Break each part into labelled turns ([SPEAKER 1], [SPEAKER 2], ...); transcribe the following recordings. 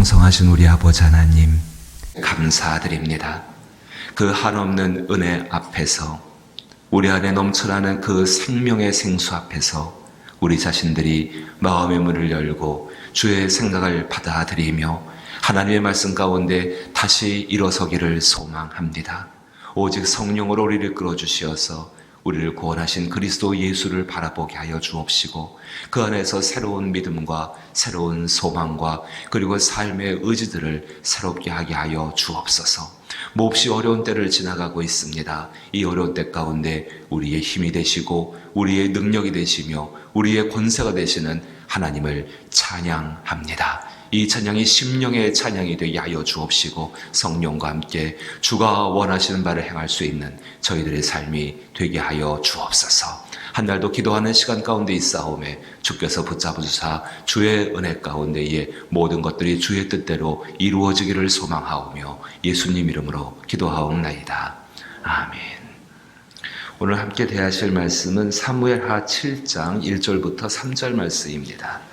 [SPEAKER 1] 풍성하신 우리 아버지 하나님, 감사드립니다. 그 한없는 은혜 앞에서, 우리 안에 넘쳐나는 그 생명의 생수 앞에서 우리 자신들이 마음의 문을 열고 주의 생각을 받아들이며 하나님의 말씀 가운데 다시 일어서기를 소망합니다. 오직 성령으로 우리를 끌어주시어서 우리를 구원하신 그리스도 예수를 바라보게 하여 주옵시고 그 안에서 새로운 믿음과 새로운 소망과 그리고 삶의 의지들을 새롭게 하게 하여 주옵소서. 몹시 어려운 때를 지나가고 있습니다. 이 어려운 때 가운데 우리의 힘이 되시고 우리의 능력이 되시며 우리의 권세가 되시는 하나님을 찬양합니다. 이 찬양이 심령의 찬양이 되게 하여 주옵시고 성령과 함께 주가 원하시는 바를 행할 수 있는 저희들의 삶이 되게 하여 주옵소서. 한 날도 기도하는 시간 가운데 있사오매 주께서 붙잡으사 주의 은혜 가운데에 모든 것들이 주의 뜻대로 이루어지기를 소망하오며 예수님 이름으로 기도하옵나이다. 아멘. 오늘 함께 대하실 말씀은 사무엘하 7장 1절부터 3절 말씀입니다.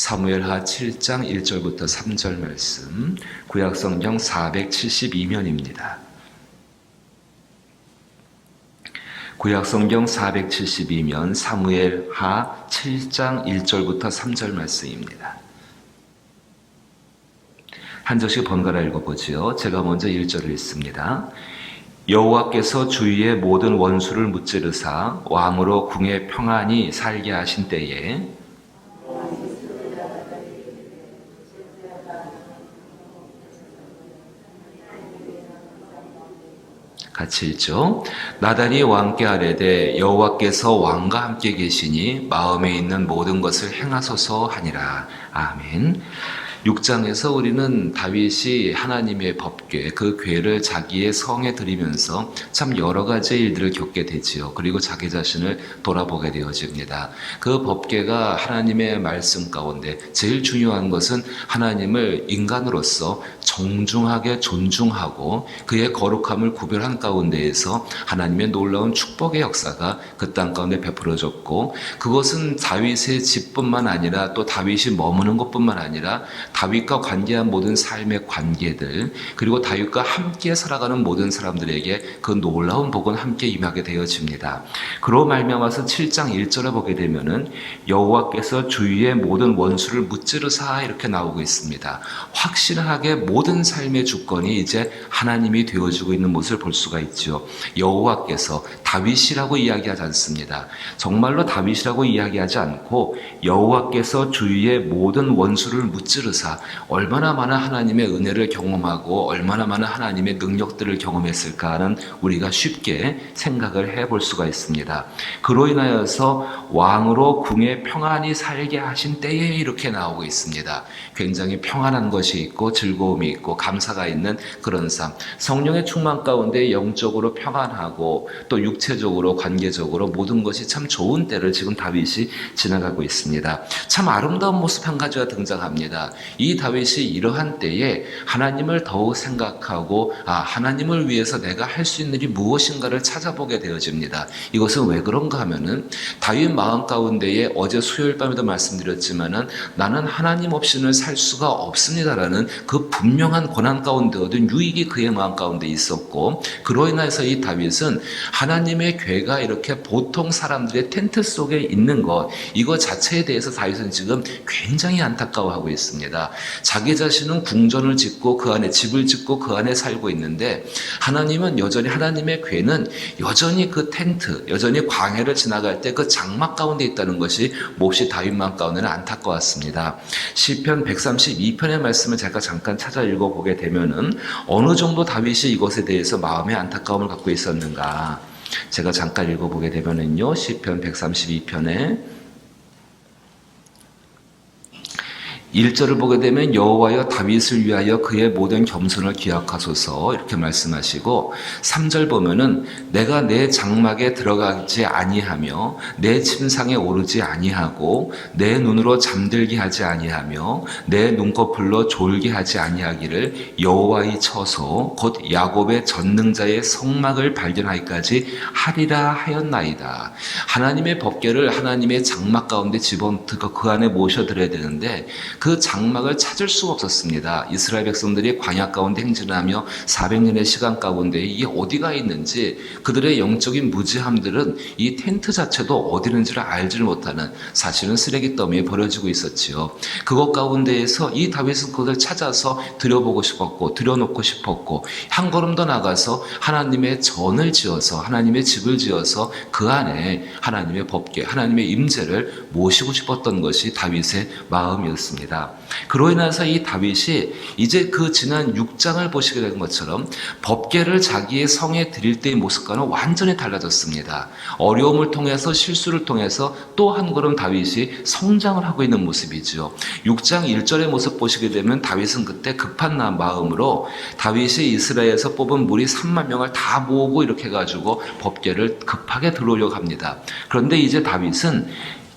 [SPEAKER 1] 사무엘하 7장 1절부터 3절 말씀, 구약성경 472면입니다. 구약성경 472면 사무엘하 7장 1절부터 3절 말씀입니다. 한 절씩 번갈아 읽어보지요. 제가 먼저 1절을 읽습니다. 여호와께서 주위의 모든 원수를 무찌르사 왕으로 궁에 평안히 살게 하신 때에 같이 읽죠. 나단이 왕께 아뢰되 여호와께서 왕과 함께 계시니 마음에 있는 모든 것을 행하소서 하니라. 아멘. 6장에서 우리는 다윗이 하나님의 법궤, 그 궤를 자기의 성에 들이면서 참 여러 가지 일들을 겪게 되지요. 그리고 자기 자신을 돌아보게 되어집니다. 그 법궤가 하나님의 말씀 가운데 제일 중요한 것은 하나님을 인간으로서 정중하게 존중하고 그의 거룩함을 구별한 가운데에서 하나님의 놀라운 축복의 역사가 그 땅 가운데 베풀어졌고 그것은 다윗의 집뿐만 아니라 또 다윗이 머무는 것뿐만 아니라 다윗과 관계한 모든 삶의 관계들 그리고 다윗과 함께 살아가는 모든 사람들에게 그 놀라운 복은 함께 임하게 되어집니다. 그로 말미암아서 7장 1절에 보게 되면은 여호와께서 주위의 모든 원수를 무찌르사 이렇게 나오고 있습니다. 확실하게 모든 삶의 주권이 이제 하나님이 되어지고 있는 모습을 볼 수가 있죠. 여호와께서 다윗이라고 이야기하지 않습니다. 정말로 다윗이라고 이야기하지 않고 여호와께서 주위의 모든 원수를 무찌르사 얼마나 많은 하나님의 은혜를 경험하고 얼마나 많은 하나님의 능력들을 경험했을까 하는 우리가 쉽게 생각을 해볼 수가 있습니다. 그로 인하여서 왕으로 궁에 평안히 살게 하신 때에 이렇게 나오고 있습니다. 굉장히 평안한 것이 있고 즐거움이 있고 감사가 있는 그런 삶. 성령의 충만 가운데 영적으로 평안하고 또 육체적으로 관계적으로 모든 것이 참 좋은 때를 지금 다윗이 지나가고 있습니다. 참 아름다운 모습 한 가지가 등장합니다. 이 다윗이 이러한 때에 하나님을 더욱 생각하고 아 하나님을 위해서 내가 할 수 있는 일이 무엇인가를 찾아보게 되어집니다. 이것은 왜 그런가 하면은 다윗 마음 가운데에 어제 수요일 밤에도 말씀드렸지만은 나는 하나님 없이는 살 수가 없습니다라는 그 분명한 고난 가운데 얻은 유익이 그의 마음 가운데 있었고 그로 인해서 이 다윗은 하나님의 괴가 이렇게 보통 사람들의 텐트 속에 있는 것 이거 자체에 대해서 다윗은 지금 굉장히 안타까워하고 있습니다. 자기 자신은 궁전을 짓고 그 안에 집을 짓고 그 안에 살고 있는데 하나님은 여전히 하나님의 괴는 여전히 그 텐트 여전히 광해를 지나갈 때 그 장막 가운데 있다는 것이 몹시 다윗 마음 가운데는 안타까웠습니다. 시편 132편의 말씀을 제가 잠깐 찾아 읽어보게 되면은 어느 정도 다윗이 이것에 대해서 마음의 안타까움을 갖고 있었는가 제가 잠깐 읽어보게 되면은요 시편 132편에 1절을 보게 되면 여호와여 다윗을 위하여 그의 모든 겸손을 기억하소서 이렇게 말씀하시고 3절 보면은 내가 내 장막에 들어가지 아니하며 내 침상에 오르지 아니하고 내 눈으로 잠들게 하지 아니하며 내 눈꺼풀로 졸게 하지 아니하기를 여호와의 처소 곧 야곱의 전능자의 성막을 발견하기까지 하리라 하였나이다. 하나님의 법궤를 하나님의 장막 가운데 집어넣고 그 안에 모셔 드려야 되는데 그 장막을 찾을 수가 없었습니다. 이스라엘 백성들이 광야 가운데 행진하며 400년의 시간 가운데 이게 어디가 있는지 그들의 영적인 무지함들은 이 텐트 자체도 어디 있는지를 알지를 못하는 사실은 쓰레기 더미에 버려지고 있었지요. 그것 가운데에서 이 다윗은 그것을 찾아서 들여보고 싶었고 들여놓고 싶었고 한 걸음 더 나가서 하나님의 전을 지어서 하나님의 집을 지어서 그 안에 하나님의 법계 하나님의 임재를 모시고 싶었던 것이 다윗의 마음이었습니다. 그로 인해서 이 다윗이 이제 그 지난 6장을 보시게 된 것처럼 법계를 자기의 성에 드릴 때의 모습과는 완전히 달라졌습니다. 어려움을 통해서 실수를 통해서 또 한 걸음 다윗이 성장을 하고 있는 모습이죠. 6장 1절의 모습 보시게 되면 다윗은 그때 급한 나- 마음으로 다윗이 이스라엘에서 뽑은 무리 3만 명을 다 모으고 이렇게 해가지고 법계를 급하게 들어오려고 합니다. 그런데 이제 다윗은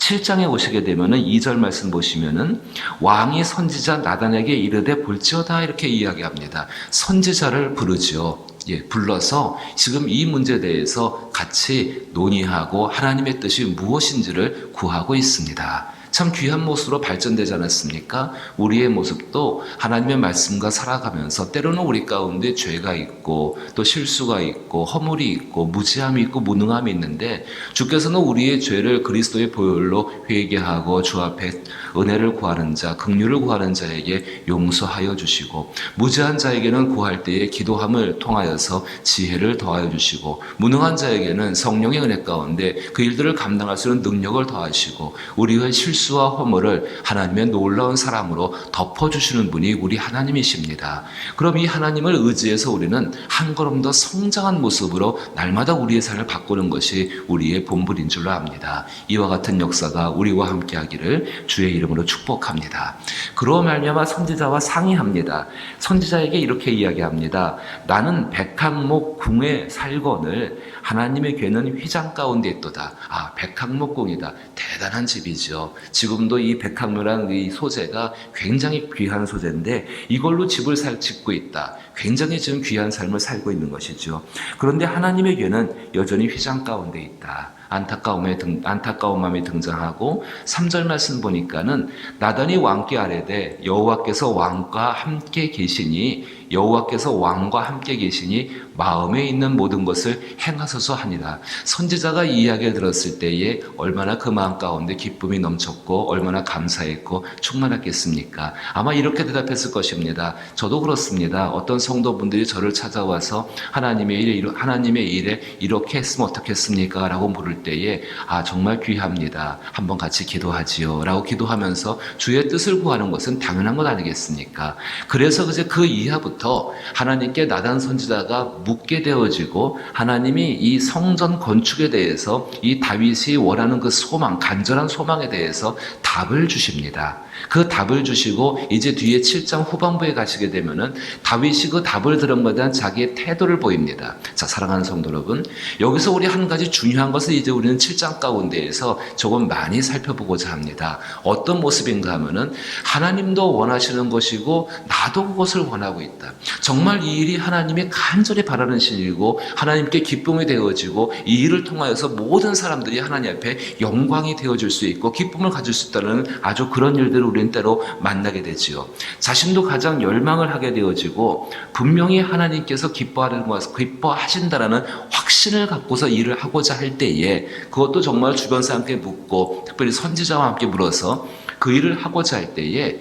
[SPEAKER 1] 7장에 오시게 되면은 2절 말씀 보시면은 왕이 선지자 나단에게 이르되 볼지어다 이렇게 이야기합니다. 선지자를 부르지요. 예, 불러서 지금 이 문제에 대해서 같이 논의하고 하나님의 뜻이 무엇인지를 구하고 있습니다. 참 귀한 모습으로 발전되지 않았습니까? 우리의 모습도 하나님의 말씀과 살아가면서 때로는 우리 가운데 죄가 있고 또 실수가 있고 허물이 있고 무지함이 있고 무능함이 있는데 주께서는 우리의 죄를 그리스도의 보혈로 회개하고 주 앞에 은혜를 구하는 자, 긍휼을 구하는 자에게 용서하여 주시고 무지한 자에게는 구할 때에 기도함을 통하여서 지혜를 더하여 주시고 무능한 자에게는 성령의 은혜 가운데 그 일들을 감당할 수 있는 능력을 더하시고 우리의 실수 와 허물을 하나님의 놀라운 사랑으로 덮어주시는 분이 우리 하나님이십니다. 그럼 이 하나님을 의지해서 우리는 한 걸음 더 성장한 모습으로 날마다 우리의 삶을 바꾸는 것이 우리의 본분인 줄로 압니다. 이와 같은 역사가 우리와 함께 하기를 주의 이름으로 축복합니다. 그로 말미암아 선지자와 상의합니다. 선지자에게 이렇게 이야기합니다. 나는 백항목 궁에 살건을 하나님의 괴는 휘장 가운데 있도다. 아, 백항목궁이다. 대단한 집이죠. 지금도 이 백항묘라는 이 소재가 굉장히 귀한 소재인데 이걸로 집을 살 짓고 있다. 굉장히 지금 귀한 삶을 살고 있는 것이죠. 그런데 하나님의 괴는 여전히 휘장 가운데 있다. 안타까움에 등, 안타까운 마음이 등장하고 3절 말씀 보니까는 나단이 왕께 아래되 여호와께서 왕과 함께 계시니 여호와께서 왕과 함께 계시니 마음에 있는 모든 것을 행하소서 하니라. 선지자가 이 이야기를 들었을 때에 얼마나 그 마음 가운데 기쁨이 넘쳤고 얼마나 감사했고 충만했겠습니까? 아마 이렇게 대답했을 것입니다. 저도 그렇습니다. 어떤 성도분들이 저를 찾아와서 하나님의 일에 하나님의 일에 이렇게 했으면 어떻겠습니까? 라고 물을 때에 아 정말 귀합니다. 한번 같이 기도하지요라고 기도하면서 주의 뜻을 구하는 것은 당연한 것 아니겠습니까? 그래서 이제 그 이하부터 하나님께 나단 선지자가 묻게 되어지고 하나님이 이 성전 건축에 대해서 이 다윗이 원하는 그 소망, 간절한 소망에 대해서 답을 주십니다. 그 답을 주시고 이제 뒤에 7장 후반부에 가시게 되면은 다윗이 그 답을 들은 것에 대한 자기의 태도를 보입니다. 자, 사랑하는 성도 여러분, 여기서 우리 한 가지 중요한 것을 이제 우리는 7장 가운데에서 조금 많이 살펴보고자 합니다. 어떤 모습인가 하면은 하나님도 원하시는 것이고 나도 그것을 원하고 있다. 정말 이 일이 하나님이 간절히 바라는 일이고 하나님께 기쁨이 되어지고 이 일을 통하여서 모든 사람들이 하나님 앞에 영광이 되어질 수 있고 기쁨을 가질 수 있다는 아주 그런 일들을 우리는 때로 만나게 되지요. 자신도 가장 열망을 하게 되어지고 분명히 하나님께서 기뻐하는 것, 기뻐하신다라는 확신을 갖고서 일을 하고자 할 때에 그것도 정말 주변 사람께 묻고 특별히 선지자와 함께 물어서 그 일을 하고자 할 때에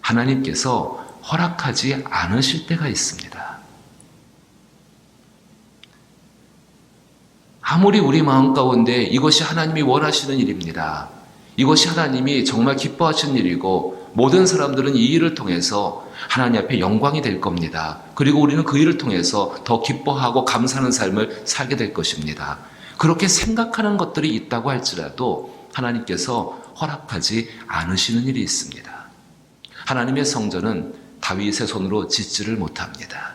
[SPEAKER 1] 하나님께서 허락하지 않으실 때가 있습니다. 아무리 우리 마음 가운데 이것이 하나님이 원하시는 일입니다. 이것이 하나님이 정말 기뻐하시는 일이고 모든 사람들은 이 일을 통해서 하나님 앞에 영광이 될 겁니다. 그리고 우리는 그 일을 통해서 더 기뻐하고 감사하는 삶을 살게 될 것입니다. 그렇게 생각하는 것들이 있다고 할지라도 하나님께서 허락하지 않으시는 일이 있습니다. 하나님의 성전은 다윗의 손으로 짓지를 못합니다.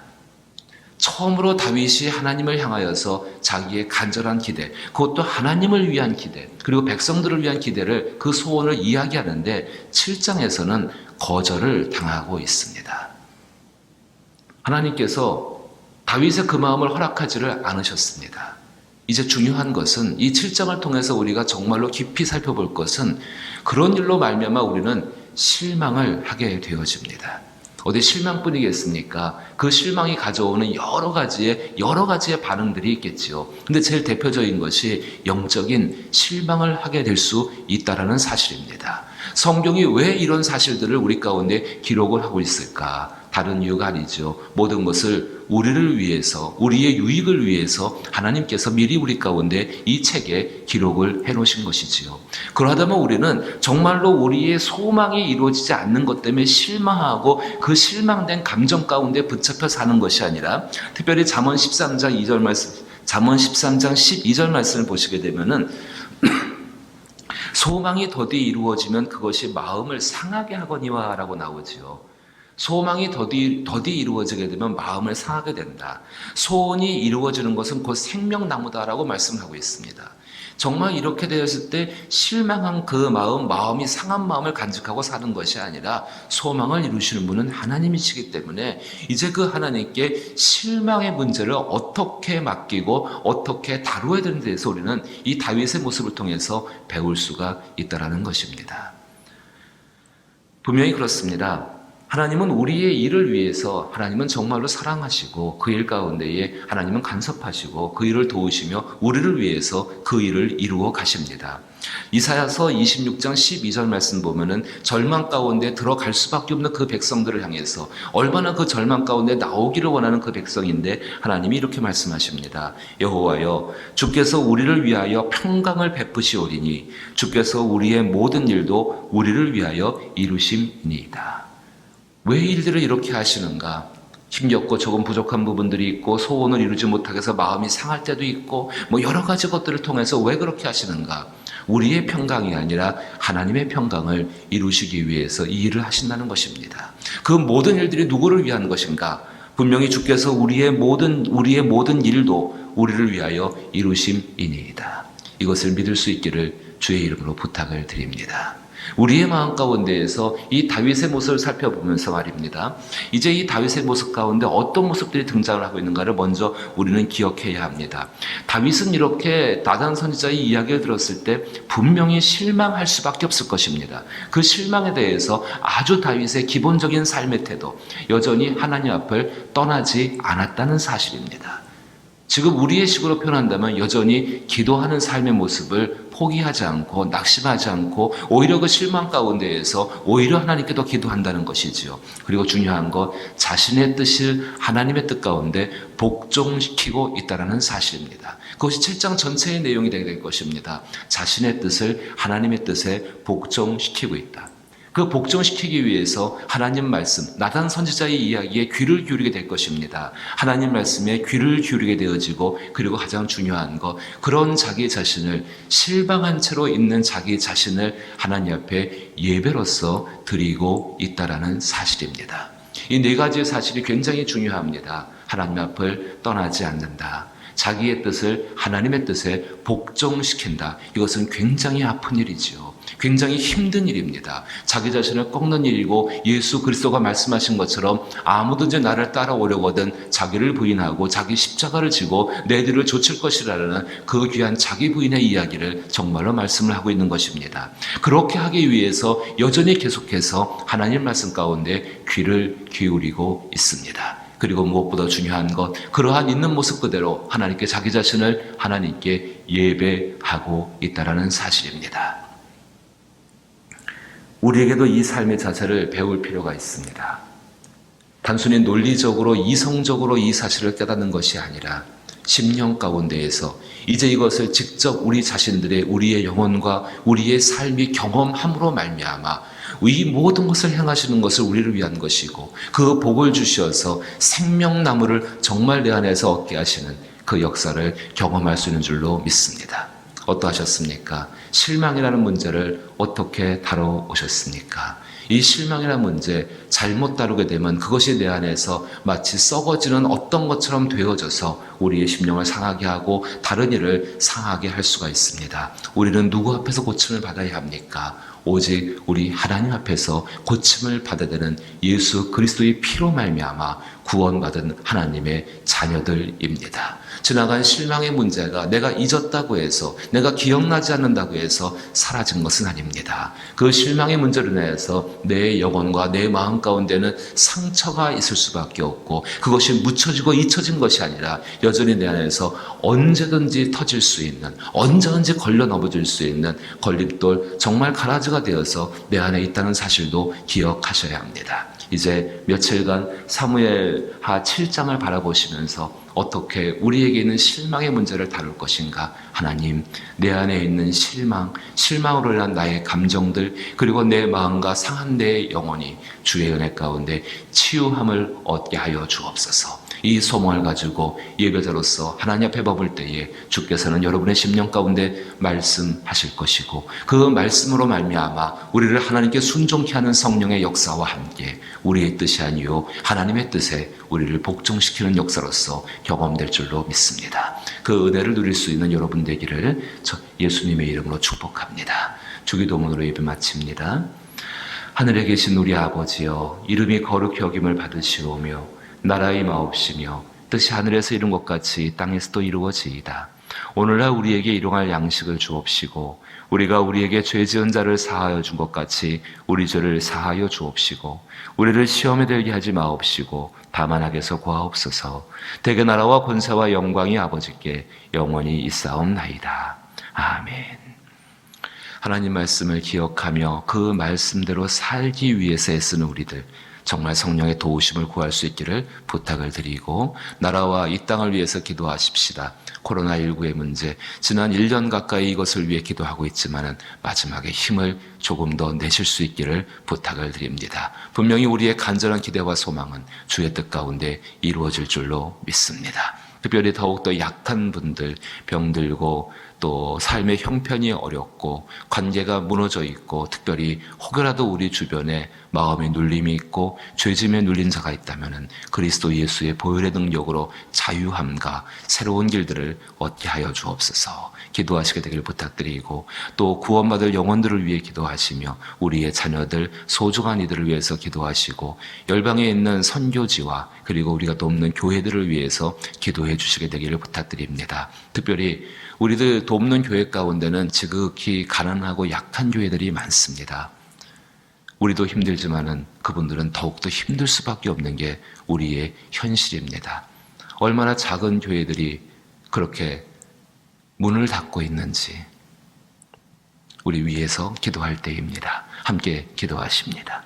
[SPEAKER 1] 처음으로 다윗이 하나님을 향하여서 자기의 간절한 기대, 그것도 하나님을 위한 기대, 그리고 백성들을 위한 기대를 그 소원을 이야기하는데 7장에서는 거절을 당하고 있습니다. 하나님께서 다윗의 그 마음을 허락하지를 않으셨습니다. 이제 중요한 것은 이 7장을 통해서 우리가 정말로 깊이 살펴볼 것은 그런 일로 말미암아 우리는 실망을 하게 되어집니다. 어디 실망뿐이겠습니까? 그 실망이 가져오는 여러 가지의 여러 가지의 반응들이 있겠지요. 근데 제일 대표적인 것이 영적인 실망을 하게 될 수 있다라는 사실입니다. 성경이 왜 이런 사실들을 우리 가운데 기록을 하고 있을까? 다른 이유가 아니죠. 모든 것을 우리를 위해서, 우리의 유익을 위해서 하나님께서 미리 우리 가운데 이 책에 기록을 해 놓으신 것이지요. 그러다면 우리는 정말로 우리의 소망이 이루어지지 않는 것 때문에 실망하고 그 실망된 감정 가운데 붙잡혀 사는 것이 아니라 특별히 잠언 13장 2절 말씀, 잠언 13장 12절 말씀을 보시게 되면은 소망이 더디 이루어지면 그것이 마음을 상하게 하거니와 라고 나오지요. 소망이 더디, 더디 이루어지게 되면 마음을 상하게 된다. 소원이 이루어지는 것은 곧 생명나무다라고 말씀하고 있습니다. 정말 이렇게 되었을 때 실망한 그 마음, 마음이 상한 마음을 간직하고 사는 것이 아니라 소망을 이루시는 분은 하나님이시기 때문에 이제 그 하나님께 실망의 문제를 어떻게 맡기고 어떻게 다루어야 되는 데서 우리는 이 다윗의 모습을 통해서 배울 수가 있다라는 것입니다. 분명히 그렇습니다. 하나님은 우리의 일을 위해서 하나님은 정말로 사랑하시고 그 일 가운데에 하나님은 간섭하시고 그 일을 도우시며 우리를 위해서 그 일을 이루어 가십니다. 이사야서 26장 12절 말씀 보면은 절망 가운데 들어갈 수밖에 없는 그 백성들을 향해서 얼마나 그 절망 가운데 나오기를 원하는 그 백성인데 하나님이 이렇게 말씀하십니다. 여호와여 주께서 우리를 위하여 평강을 베푸시오리니 주께서 우리의 모든 일도 우리를 위하여 이루심이니이다. 왜 일들을 이렇게 하시는가? 힘겹고 조금 부족한 부분들이 있고 소원을 이루지 못하게서 마음이 상할 때도 있고 뭐 여러 가지 것들을 통해서 왜 그렇게 하시는가? 우리의 평강이 아니라 하나님의 평강을 이루시기 위해서 이 일을 하신다는 것입니다. 그 모든 일들이 누구를 위한 것인가? 분명히 주께서 우리의 모든 우리의 모든 일도 우리를 위하여 이루심이니이다. 이것을 믿을 수 있기를 주의 이름으로 부탁을 드립니다. 우리의 마음 가운데에서 이 다윗의 모습을 살펴보면서 말입니다. 이제 이 다윗의 모습 가운데 어떤 모습들이 등장을 하고 있는가를 먼저 우리는 기억해야 합니다. 다윗은 이렇게 나단 선지자의 이야기를 들었을 때 분명히 실망할 수밖에 없을 것입니다. 그 실망에 대해서 아주 다윗의 기본적인 삶의 태도, 여전히 하나님 앞을 떠나지 않았다는 사실입니다. 지금 우리의 식으로 표현한다면 여전히 기도하는 삶의 모습을 포기하지 않고 낙심하지 않고 오히려 그 실망 가운데에서 오히려 하나님께 더 기도한다는 것이지요. 그리고 중요한 것 자신의 뜻을 하나님의 뜻 가운데 복종시키고 있다라는 사실입니다. 그것이 7장 전체의 내용이 되게 될 것입니다. 자신의 뜻을 하나님의 뜻에 복종시키고 있다. 그 복종시키기 위해서 하나님 말씀, 나단 선지자의 이야기에 귀를 기울이게 될 것입니다. 하나님 말씀에 귀를 기울이게 되어지고 그리고 가장 중요한 것, 그런 자기 자신을 실망한 채로 있는 자기 자신을 하나님 앞에 예배로서 드리고 있다라는 사실입니다. 이 네 가지의 사실이 굉장히 중요합니다. 하나님 앞을 떠나지 않는다. 자기의 뜻을 하나님의 뜻에 복종시킨다. 이것은 굉장히 아픈 일이지요. 굉장히 힘든 일입니다. 자기 자신을 꺾는 일이고 예수 그리스도가 말씀하신 것처럼 아무든지 나를 따라오려거든 자기를 부인하고 자기 십자가를 지고 내 뒤를 좇을 것이라는 그 귀한 자기 부인의 이야기를 정말로 말씀을 하고 있는 것입니다. 그렇게 하기 위해서 여전히 계속해서 하나님 말씀 가운데 귀를 기울이고 있습니다. 그리고 무엇보다 중요한 것, 그러한 있는 모습 그대로 하나님께 자기 자신을 하나님께 예배하고 있다라는 사실입니다. 우리에게도 이 삶의 자세를 배울 필요가 있습니다. 단순히 논리적으로 이성적으로 이 사실을 깨닫는 것이 아니라 심령 가운데에서 이제 이것을 직접 우리 자신들의 우리의 영혼과 우리의 삶이 경험함으로 말미암아 이 모든 것을 행하시는 것을 우리를 위한 것이고 그 복을 주셔서 생명나무를 정말 내 안에서 얻게 하시는 그 역사를 경험할 수 있는 줄로 믿습니다. 어떠하셨습니까? 실망이라는 문제를 어떻게 다뤄오셨습니까? 이 실망이라는 문제 잘못 다루게 되면 그것이 내 안에서 마치 썩어지는 어떤 것처럼 되어져서 우리의 심령을 상하게 하고 다른 일을 상하게 할 수가 있습니다. 우리는 누구 앞에서 고침을 받아야 합니까? 오직 우리 하나님 앞에서 고침을 받아야 되는 예수 그리스도의 피로 말미암아 구원받은 하나님의 자녀들입니다. 지나간 실망의 문제가 내가 잊었다고 해서 내가 기억나지 않는다고 해서 사라진 것은 아닙니다. 그 실망의 문제로 인해서 내 영혼과 내 마음 가운데는 상처가 있을 수밖에 없고 그것이 묻혀지고 잊혀진 것이 아니라 여전히 내 안에서 언제든지 터질 수 있는 언제든지 걸려 넘어질 수 있는 걸림돌 정말 가라지가 되어서 내 안에 있다는 사실도 기억하셔야 합니다. 이제 며칠간 사무엘 하 7장을 바라보시면서 어떻게 우리에게 있는 실망의 문제를 다룰 것인가? 하나님 내 안에 있는 실망 실망으로 인한 나의 감정들 그리고 내 마음과 상한 내 영혼이 주의 은혜 가운데 치유함을 얻게 하여 주옵소서 이 소망을 가지고 예배자로서 하나님 앞에 법을 때에 주께서는 여러분의 심령 가운데 말씀하실 것이고 그 말씀으로 말미암아 우리를 하나님께 순종케 하는 성령의 역사와 함께 우리의 뜻이 아니요 하나님의 뜻에 우리를 복종시키는 역사로서 경험될 줄로 믿습니다. 그 은혜를 누릴 수 있는 여러분 되기를 저 예수님의 이름으로 축복합니다. 주기도문으로 예배 마칩니다. 하늘에 계신 우리 아버지여 이름이 거룩히 여김을 받으시오며 나라의 마옵시며 뜻이 하늘에서 이룬 것 같이 땅에서도 이루어지이다. 오늘날 우리에게 일용할 양식을 주옵시고 우리가 우리에게 죄 지은 자를 사하여 준 것 같이 우리 죄를 사하여 주옵시고 우리를 시험에 들게 하지 마옵시고 다만 악에서 구하옵소서 대개 나라와 권세와 영광이 아버지께 영원히 있사옵나이다. 아멘. 하나님 말씀을 기억하며 그 말씀대로 살기 위해서 애쓰는 우리들 정말 성령의 도우심을 구할 수 있기를 부탁을 드리고 나라와 이 땅을 위해서 기도하십시다. 코로나19의 문제 지난 1년 가까이 이것을 위해 기도하고 있지만은 마지막에 힘을 조금 더 내실 수 있기를 부탁을 드립니다. 분명히 우리의 간절한 기대와 소망은 주의 뜻 가운데 이루어질 줄로 믿습니다. 특별히 더욱더 약한 분들, 병들고 또 삶의 형편이 어렵고 관계가 무너져 있고 특별히 혹여라도 우리 주변에 마음의 눌림이 있고 죄짐에 눌린 자가 있다면 그리스도 예수의 보혈의 능력으로 자유함과 새로운 길들을 얻게 하여 주옵소서 기도하시게 되길 부탁드리고 또 구원받을 영혼들을 위해 기도하시며 우리의 자녀들 소중한 이들을 위해서 기도하시고 열방에 있는 선교지와 그리고 우리가 돕는 교회들을 위해서 기도해 주시게 되기를 부탁드립니다. 특별히 우리들 돕는 교회 가운데는 지극히 가난하고 약한 교회들이 많습니다. 우리도 힘들지만은 그분들은 더욱더 힘들 수밖에 없는 게 우리의 현실입니다. 얼마나 작은 교회들이 그렇게 문을 닫고 있는지 우리 위해서 기도할 때입니다. 함께 기도하십니다.